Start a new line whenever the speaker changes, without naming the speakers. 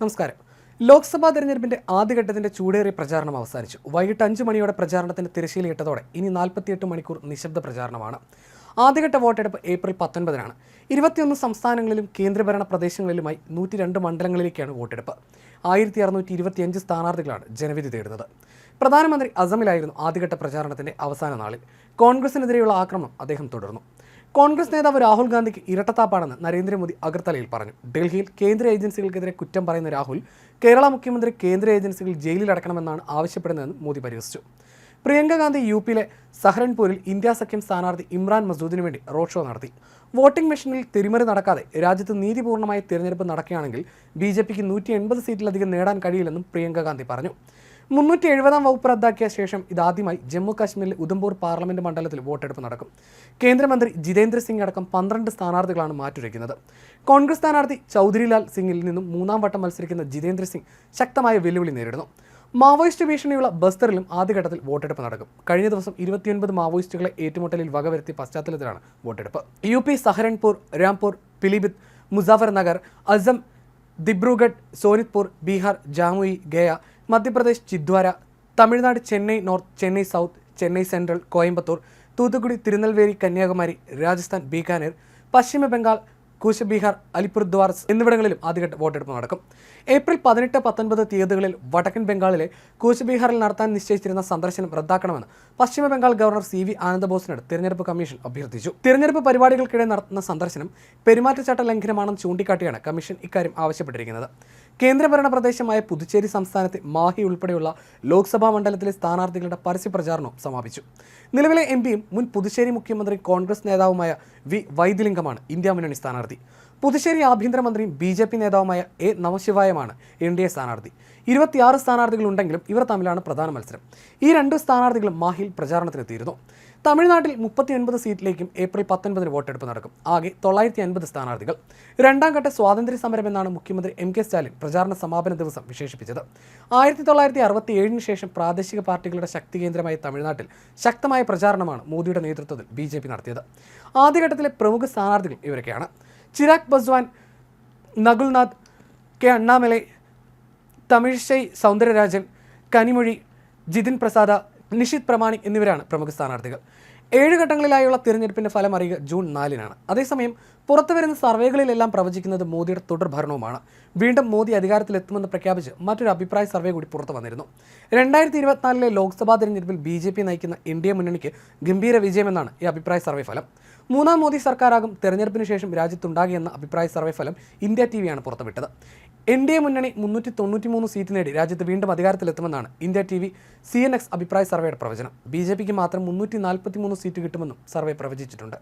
നമസ്കാരം. ലോക്സഭാ തെരഞ്ഞെടുപ്പിന്റെ ആദ്യഘട്ടത്തിന്റെ ചൂടേറിയ പ്രചാരണം അവസാനിച്ചു. വൈകിട്ട് അഞ്ച് മണിയോടെ പ്രചാരണത്തിന് തിരശ്ശീലയിട്ടതോടെ ഇനി നാൽപ്പത്തിയെട്ട് മണിക്കൂർ നിശബ്ദ പ്രചാരണമാണ്. ആദ്യഘട്ട വോട്ടെടുപ്പ് ഏപ്രിൽ പത്തൊൻപതിനാണ്. ഇരുപത്തിയൊന്ന് സംസ്ഥാനങ്ങളിലും കേന്ദ്രഭരണ പ്രദേശങ്ങളിലുമായി നൂറ്റി രണ്ട് മണ്ഡലങ്ങളിലേക്കാണ് വോട്ടെടുപ്പ്. ആയിരത്തി അറുന്നൂറ്റി ഇരുപത്തിയഞ്ച് സ്ഥാനാർത്ഥികളാണ് ജനവിധി തേടുന്നത്. പ്രധാനമന്ത്രി അസമിലായിരുന്നു ആദ്യഘട്ട പ്രചാരണത്തിന്റെ അവസാന നാളിൽ. കോൺഗ്രസിനെതിരെയുള്ള ആക്രമണം അദ്ദേഹം തുടർന്നു. കോൺഗ്രസ് നേതാവ് രാഹുൽ ഗാന്ധിക്ക് ഇരട്ടത്താപ്പാണെന്ന് നരേന്ദ്രമോദി അഗർത്തലയിൽ പറഞ്ഞു. ഡൽഹിയിൽ കേന്ദ്ര ഏജൻസികൾക്കെതിരെ കുറ്റം പറയുന്ന രാഹുൽ കേരള മുഖ്യമന്ത്രി കേന്ദ്ര ഏജൻസികൾ ജയിലിലടക്കണമെന്നാണ് ആവശ്യപ്പെടുന്നതെന്ന് മോദി പരിഹസിച്ചു. പ്രിയങ്ക ഗാന്ധി യു പിയിലെ സഹറൻപൂരിൽ ഇന്ത്യ സഖ്യം സ്ഥാനാർത്ഥി ഇമ്രാൻ മസൂദിനു വേണ്ടി റോഡ് ഷോ നടത്തി. വോട്ടിംഗ് മെഷീനിൽ തിരിമറി നടക്കാതെ രാജ്യത്ത് നീതിപൂർണമായ തിരഞ്ഞെടുപ്പ് നടക്കുകയാണെങ്കിൽ ബി ജെ പിക്ക് നൂറ്റി എൺപത് സീറ്റിലധികം നേടാൻ കഴിയില്ലെന്നും പ്രിയങ്ക ഗാന്ധി പറഞ്ഞു. മുന്നൂറ്റി എഴുപതാം വകുപ്പ് റദ്ദാക്കിയ ശേഷം ഇതാദ്യമായി ജമ്മു കാശ്മീരിലെ ഉധംപൂർ പാർലമെന്റ് മണ്ഡലത്തിൽ വോട്ടെടുപ്പ് നടക്കും. കേന്ദ്രമന്ത്രി ജിതേന്ദ്ര സിംഗ് അടക്കം പന്ത്രണ്ട് സ്ഥാനാർത്ഥികളാണ് മാറ്റുരയ്ക്കുന്നത്. കോൺഗ്രസ് സ്ഥാനാർത്ഥി ചൗധരിലാൽ സിംഗിൽ നിന്നും മൂന്നാം വട്ടം മത്സരിക്കുന്ന ജിതേന്ദ്ര സിംഗ് ശക്തമായ വെല്ലുവിളി നേരിടുന്നു. മാവോയിസ്റ്റ് ഭീഷണിയുള്ള ബസ്തറിലും ആദ്യഘട്ടത്തിൽ വോട്ടെടുപ്പ് നടക്കും. കഴിഞ്ഞ ദിവസം ഇരുപത്തിയൊൻപത് മാവോയിസ്റ്റുകളെ ഏറ്റുമുട്ടലിൽ വകവരുത്തിയ പശ്ചാത്തലത്തിലാണ് വോട്ടെടുപ്പ്. U P Saharanpur Rampur Pilibhit Muzaffarnagar Assam Dibrugarh Sonitpur Bihar Jamui Gaya Madhya Pradesh Chhindwara Tamil Nadu Chennai north Chennai south Chennai central Coimbatore Thoothukudi Tirunelveli Kanyakumari Rajasthan Bikaner Paschima Bengal Cooch Behar Alipurduar എന്നിവിടങ്ങളിലും ആദ്യഘട്ട വോട്ടെടുപ്പ് നടക്കും. April പതിനെട്ട് പത്തൊൻപത് തീയതികളിൽ വടക്കൻ ബംഗാളിലെ കൂശബീഹാറിൽ നടത്താൻ നിശ്ചയിച്ചിരുന്ന സന്ദർശനം റദ്ദാക്കണമെന്ന് Paschima Bengal governor C V ആനന്ദബോസിനോട് തിരഞ്ഞെടുപ്പ് കമ്മീഷൻ അഭ്യർത്ഥിച്ചു. തിരഞ്ഞെടുപ്പ് പരിപാടികൾക്കിടെ നടത്തുന്ന സന്ദർശനം പെരുമാറ്റച്ചട്ട ലംഘനമാണെന്ന് ചൂണ്ടിക്കാട്ടിയാണ് കമ്മീഷൻ ഇക്കാര്യം ആവശ്യപ്പെട്ടിരിക്കുന്നത്. കേന്ദ്രഭരണ പ്രദേശമായ പുതുച്ചേരി സംസ്ഥാനത്തെ മാഹി ഉൾപ്പെടെയുള്ള ലോക്സഭാ മണ്ഡലത്തിലെ സ്ഥാനാർത്ഥികളുടെ പരസ്യ പ്രചാരണവും സമാപിച്ചു. നിലവിലെ എം പിയും മുൻ പുതുച്ചേരി മുഖ്യമന്ത്രി കോൺഗ്രസ് നേതാവുമായ വി വൈദ്യലിംഗമാണ് ഇന്ത്യ മുന്നണി സ്ഥാനാർത്ഥി. പുതുച്ചേരി ആഭ്യന്തരമന്ത്രിയും ബി ജെ പി നേതാവുമായ എ നമശിവായമാണ് എൻ ഡി എ സ്ഥാനാർത്ഥി. ഇരുപത്തിയാറ് സ്ഥാനാർത്ഥികളുണ്ടെങ്കിലും ഇവർ തമ്മിലാണ് പ്രധാന മത്സരം. ഈ രണ്ട് സ്ഥാനാർത്ഥികളും മാഹിൽ പ്രചാരണത്തിനെത്തിയിരുന്നു. തമിഴ്നാട്ടിൽ മുപ്പത്തി ഒൻപത് സീറ്റിലേക്കും ഏപ്രിൽ പത്തൊൻപതിന് വോട്ടെടുപ്പ് നടക്കും. ആകെ തൊള്ളായിരത്തി അൻപത് സ്ഥാനാർത്ഥികൾ. രണ്ടാം ഘട്ട സ്വാതന്ത്ര്യ സമരം എന്നാണ് മുഖ്യമന്ത്രി എം കെ സ്റ്റാലിൻ പ്രചാരണ സമാപന ദിവസം വിശേഷിപ്പിച്ചത്. ആയിരത്തി തൊള്ളായിരത്തി അറുപത്തി ഏഴിന് ശേഷം പ്രാദേശിക പാർട്ടികളുടെ ശക്തി കേന്ദ്രമായ തമിഴ്നാട്ടിൽ ശക്തമായ പ്രചാരണമാണ് മോദിയുടെ നേതൃത്വത്തിൽ ബി ജെ പി നടത്തിയത്. ആദ്യഘട്ടത്തിലെ പ്രമുഖ സ്ഥാനാർത്ഥികൾ ഇവരൊക്കെയാണ്. ചിരാഗ് ബസ്വാൻ നകുൽനാഥ് കെ അണ്ണാമലൈ തമിഴ്ശൈ സൗന്ദരരാജൻ കനിമൊഴി ജിതിൻ പ്രസാദ നിഷിത് പ്രമാണി എന്നിവരാണ് പ്രമുഖ സ്ഥാനാർത്ഥികൾ. ഏഴ് ഘട്ടങ്ങളിലായുള്ള തിരഞ്ഞെടുപ്പിന്റെ ഫലം അറിയുക ജൂൺ നാലിനാണ്. അതേസമയം പുറത്തു വരുന്ന സർവേകളിലെല്ലാം പ്രവചിക്കുന്നത് മോദിയുടെ തുടർഭരണവുമാണ് വീണ്ടും മോദി അധികാരത്തിലെത്തുമെന്ന് പ്രഖ്യാപിച്ച് മറ്റൊരു അഭിപ്രായ സർവേ കൂടി പുറത്തു വന്നിരുന്നു. രണ്ടായിരത്തി ഇരുപത്തിനാലിലെ ലോക്സഭാ തെരഞ്ഞെടുപ്പിൽ ബി ജെ പി നയിക്കുന്ന ഇന്ത്യ മുന്നണിക്ക് ഗംഭീര വിജയമെന്നാണ് ഈ അഭിപ്രായ സർവേ ഫലം. മൂന്നാം മോദി സർക്കാരാകും തെരഞ്ഞെടുപ്പിന് ശേഷം രാജ്യത്തുണ്ടാകിയെന്ന അഭിപ്രായ സർവേ ഫലം ഇന്ത്യ ടി വിയാണ് പുറത്തുവിട്ടത്. എൻ ഡി എ മുന്നണി മുന്നൂറ്റി തൊണ്ണൂറ്റി മൂന്ന് സീറ്റ് നേടി രാജ്യത്ത് വീണ്ടും അധികാരത്തിലെത്തുമെന്നാണ് ഇന്ത്യ ടി വി സി എൻ എക്സ് അഭിപ്രായ സർവേയുടെ പ്രവചനം. ബി ജെ പിക്ക് മാത്രം മുന്നൂറ്റി നാൽപ്പത്തി മൂന്ന് സീറ്റ് കിട്ടുമെന്നും സർവേ പ്രവചിച്ചിട്ടുണ്ട്